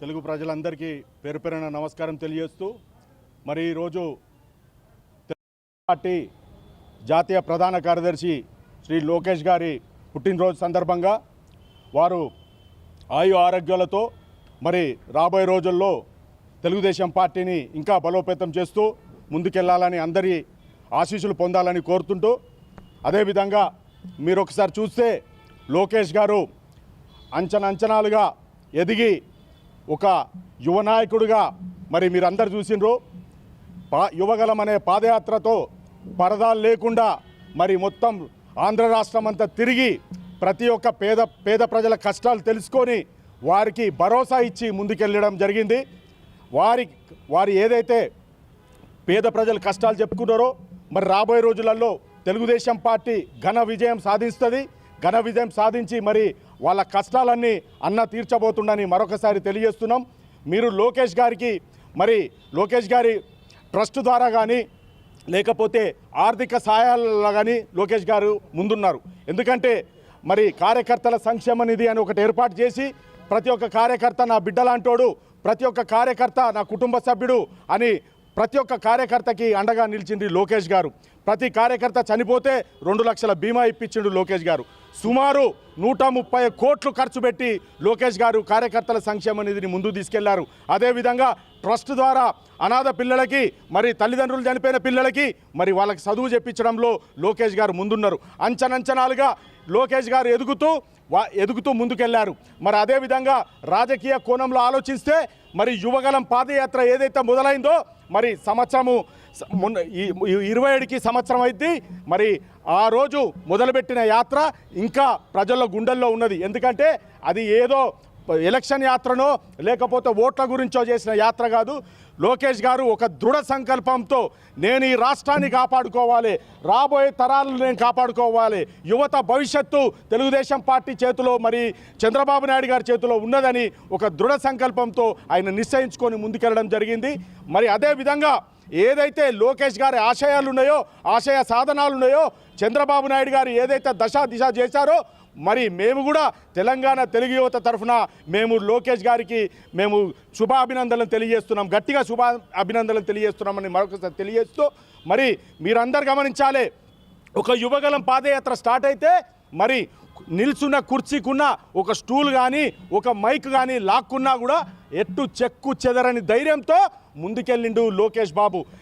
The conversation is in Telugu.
తెలుగు ప్రజలందరికీ పేరు పేరున నమస్కారం తెలియజేస్తూ మరి ఈరోజు తెలుగు పార్టీ జాతీయ ప్రధాన కార్యదర్శి శ్రీ లోకేష్ గారి పుట్టినరోజు సందర్భంగా వారు ఆయు ఆరోగ్యాలతో మరి రాబోయే రోజుల్లో తెలుగుదేశం పార్టీని ఇంకా బలోపేతం చేస్తూ ముందుకెళ్ళాలని అందరి ఆశీస్సులు పొందాలని కోరుతుంటూ అదేవిధంగా మీరు ఒకసారి చూస్తే లోకేష్ గారు అంచనంచనాలుగా ఎదిగి ఒక యువ నాయకుడిగా మరి మీరందరు చూసిండ్రు. పా యువగలం అనే పాదయాత్రతో పరదాలు లేకుండా మరి మొత్తం ఆంధ్ర రాష్ట్రం అంతా తిరిగి ప్రతి ఒక్క పేద పేద ప్రజల కష్టాలు తెలుసుకొని వారికి భరోసా ఇచ్చి ముందుకెళ్ళడం జరిగింది. వారి వారి ఏదైతే పేద ప్రజలు కష్టాలు చెప్పుకున్నారో మరి రాబోయే రోజులలో తెలుగుదేశం పార్టీ ఘన విజయం సాధిస్తుంది. ఘన విజయం సాధించి మరి వాళ్ళ కష్టాలన్నీ అన్న తీర్చబోతుండని మరొకసారి తెలియజేస్తున్నాం. మీరు లోకేష్ గారికి మరి లోకేష్ గారి ట్రస్ట్ ద్వారా కానీ లేకపోతే ఆర్థిక సహాయాలలో కానీ లోకేష్ గారు ముందున్నారు. ఎందుకంటే మరి కార్యకర్తల సంక్షేమ నిధి అని ఒకటి ఏర్పాటు చేసి ప్రతి ఒక్క కార్యకర్త నా బిడ్డలాంటోడు ప్రతి ఒక్క కార్యకర్త నా కుటుంబ సభ్యుడు అని ప్రతి ఒక్క కార్యకర్తకి అండగా నిలిచింది లోకేష్ గారు. ప్రతి కార్యకర్త చనిపోతే రెండు లక్షల బీమా ఇప్పించిండు లోకేష్ గారు. సుమారు నూట ముప్పై కోట్లు ఖర్చు పెట్టి లోకేష్ గారు కార్యకర్తల సంక్షేమ నిధిని ముందు తీసుకెళ్ళారు. అదేవిధంగా ట్రస్ట్ ద్వారా అనాథ పిల్లలకి మరి తల్లిదండ్రులు చనిపోయిన పిల్లలకి మరి వాళ్ళకి చదువు చెప్పించడంలో లోకేష్ గారు ముందున్నారు. అంచనంచనాలుగా లోకేష్ గారు ఎదుగుతూ వా ఎదుగుతూ ముందుకెళ్ళారు. మరి అదేవిధంగా రాజకీయ కోణంలో ఆలోచిస్తే మరి యువగలం పాదయాత్ర ఏదైతే మొదలైందో మరి సంవత్సరము ఇరవై ఏడుకి సంవత్సరం అయింది. మరి ఆ రోజు మొదలుపెట్టిన యాత్ర ఇంకా ప్రజల గుండెల్లో ఉన్నది. ఎందుకంటే అది ఏదో ఎలక్షన్ యాత్రనో లేకపోతే ఓట్ల గురించో చేసిన యాత్ర కాదు. లోకేష్ గారు ఒక దృఢ సంకల్పంతో నేను ఈ రాష్ట్రాన్ని కాపాడుకోవాలి రాబోయే తరాలను నేను కాపాడుకోవాలి యువత భవిష్యత్తు తెలుగుదేశం పార్టీ చేతిలో మరి చంద్రబాబు నాయుడు గారి చేతిలో ఉన్నదని ఒక దృఢ సంకల్పంతో ఆయన నిశ్చయించుకొని ముందుకెళ్ళడం జరిగింది. మరి అదే విధంగా ఏదైతే లోకేష్ గారి ఆశయాలు ఉన్నాయో ఆశయ సాధనాలు ఉన్నాయో చంద్రబాబు నాయుడు గారు ఏదైతే దశ దిశ చేశారో మరి మేము కూడా తెలంగాణ తెలుగు యువత తరఫున మేము లోకేష్ గారికి మేము శుభాభినందనలు తెలియజేస్తున్నాం. గట్టిగా శుభ అభినందనలు తెలియజేస్తున్నామని మరొకసారి తెలియజేస్తూ మరి మీరందరు గమనించాలి ఒక యువగలం పాదయాత్ర స్టార్ట్ అయితే మరి నిల్చున్న కుర్చీకున్న ఒక స్టూల్ కానీ ఒక మైక్ కానీ లాక్కున్నా కూడా ఎట్టు చెక్కు చెదరని ధైర్యంతో ముందుకెళ్ళిండు లోకేష్ బాబు.